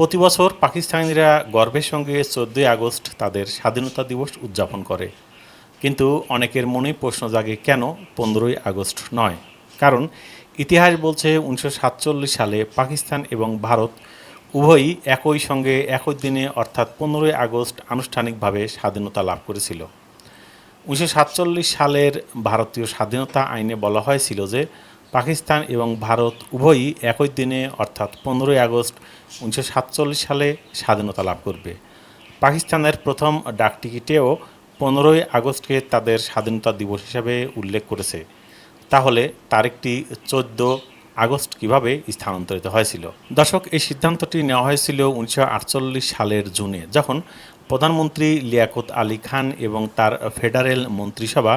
প্রতি বছর পাকিস্তানিরা গর্বের সঙ্গে চোদ্দোই আগস্ট তাদের স্বাধীনতা দিবস উদযাপন করে। কিন্তু অনেকের মনেই প্রশ্ন জাগে, কেন পনেরোই আগস্ট নয়? কারণ ইতিহাস বলছে উনিশশো সাতচল্লিশ সালে পাকিস্তান এবং ভারত উভয়ই একই সঙ্গে একই দিনে, অর্থাৎ পনেরোই আগস্ট আনুষ্ঠানিকভাবে স্বাধীনতা লাভ করেছিল। উনিশশো সাতচল্লিশ সালের ভারতীয় স্বাধীনতা আইনে বলা হয়েছিল যে পাকিস্তান এবং ভারত উভয়ই একই দিনে, অর্থাৎ পনেরোই আগস্ট উনিশশো সাতচল্লিশ সালে স্বাধীনতা লাভ করবে। পাকিস্তানের প্রথম ডাকটিকিটেও পনেরোই আগস্টকে তাদের স্বাধীনতা দিবস হিসাবে উল্লেখ করেছে। তাহলে তারিখটি চোদ্দ আগস্ট কীভাবে স্থানান্তরিত হয়েছিল? দর্শক, এই সিদ্ধান্তটি নেওয়া হয়েছিল উনিশশো আটচল্লিশ সালের জুনে, যখন প্রধানমন্ত্রী লিয়াকত আলী খান এবং তার ফেডারেল মন্ত্রিসভা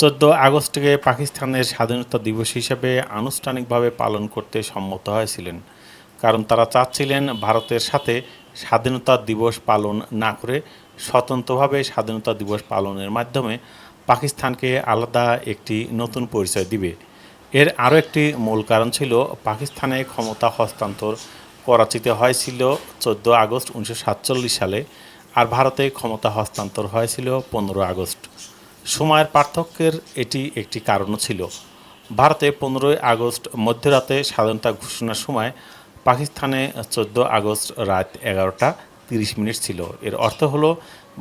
চোদ্দ আগস্টকে পাকিস্তানের স্বাধীনতা দিবস হিসেবে আনুষ্ঠানিকভাবে পালন করতে সম্মত হয়েছিলেন, কারণ তারা চাচ্ছিলেন ভারতের সাথে স্বাধীনতা দিবস পালন না করে স্বতন্ত্রভাবে স্বাধীনতা দিবস পালনের মাধ্যমে পাকিস্তানকে আলাদা একটি নতুন পরিচয় দিবে। এর আরও একটি মূল কারণ ছিল পাকিস্তানে ক্ষমতা হস্তান্তর করাচিতে হয়েছিল চোদ্দ আগস্ট উনিশশো সাতচল্লিশ সালে, আর ভারতে ক্ষমতা হস্তান্তর হয়েছিল পনেরো আগস্ট। সময়ের পার্থক্যের এটি একটি কারণও ছিল। ভারতে পনেরোই আগস্ট মধ্যরাতে স্বাধীনতা ঘোষণার সময় পাকিস্তানে চোদ্দ আগস্ট রাত এগারোটা তিরিশ মিনিট ছিল। এর অর্থ হলো,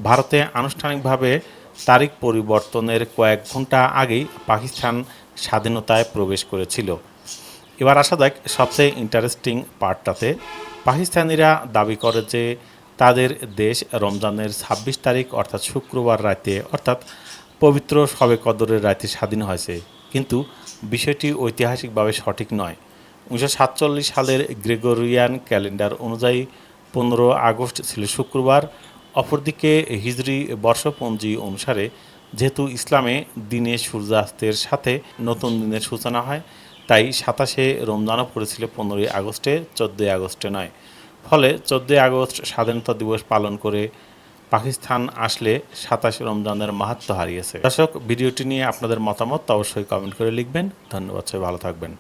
ভারতে আনুষ্ঠানিকভাবে তারিখ পরিবর্তনের কয়েক ঘণ্টা আগেই পাকিস্তান স্বাধীনতায় প্রবেশ করেছিল। এবার আসা যাক সবচেয়ে ইন্টারেস্টিং পার্টটাতে পাকিস্তানিরা দাবি করে যে তাদের দেশ রমজানের ছাব্বিশ তারিখ, অর্থাৎ শুক্রবার রাতে, অর্থাৎ পবিত্র শবে কদরের রাতে স্বাধীন হয়েছে। কিন্তু বিষয়টি ঐতিহাসিকভাবে সঠিক নয়। উনিশশো সালের গ্রেগরিয়ান ক্যালেন্ডার অনুযায়ী পনেরো আগস্ট ছিল শুক্রবার। অপরদিকে হিজরি বর্ষপঞ্জি অনুসারে যেহেতু ইসলামে দিনে সূর্যাস্তের সাথে নতুন দিনের সূচনা হয়, তাই সাতাশে রমজানও পড়েছিল পনেরোই আগস্টে, চোদ্দোই আগস্টে নয়। ফলে চোদ্দোই আগস্ট স্বাধীনতা দিবস পালন করে পাকিস্তান আসলে সাতাশে রমজানের মাহাত্ম হারিয়েছে। দর্শক, ভিডিওটি নিয়ে আপনাদের মতামত অবশ্যই কমেন্ট করে লিখবেন। ধন্যবাদ, সবাই ভালো থাকবেন।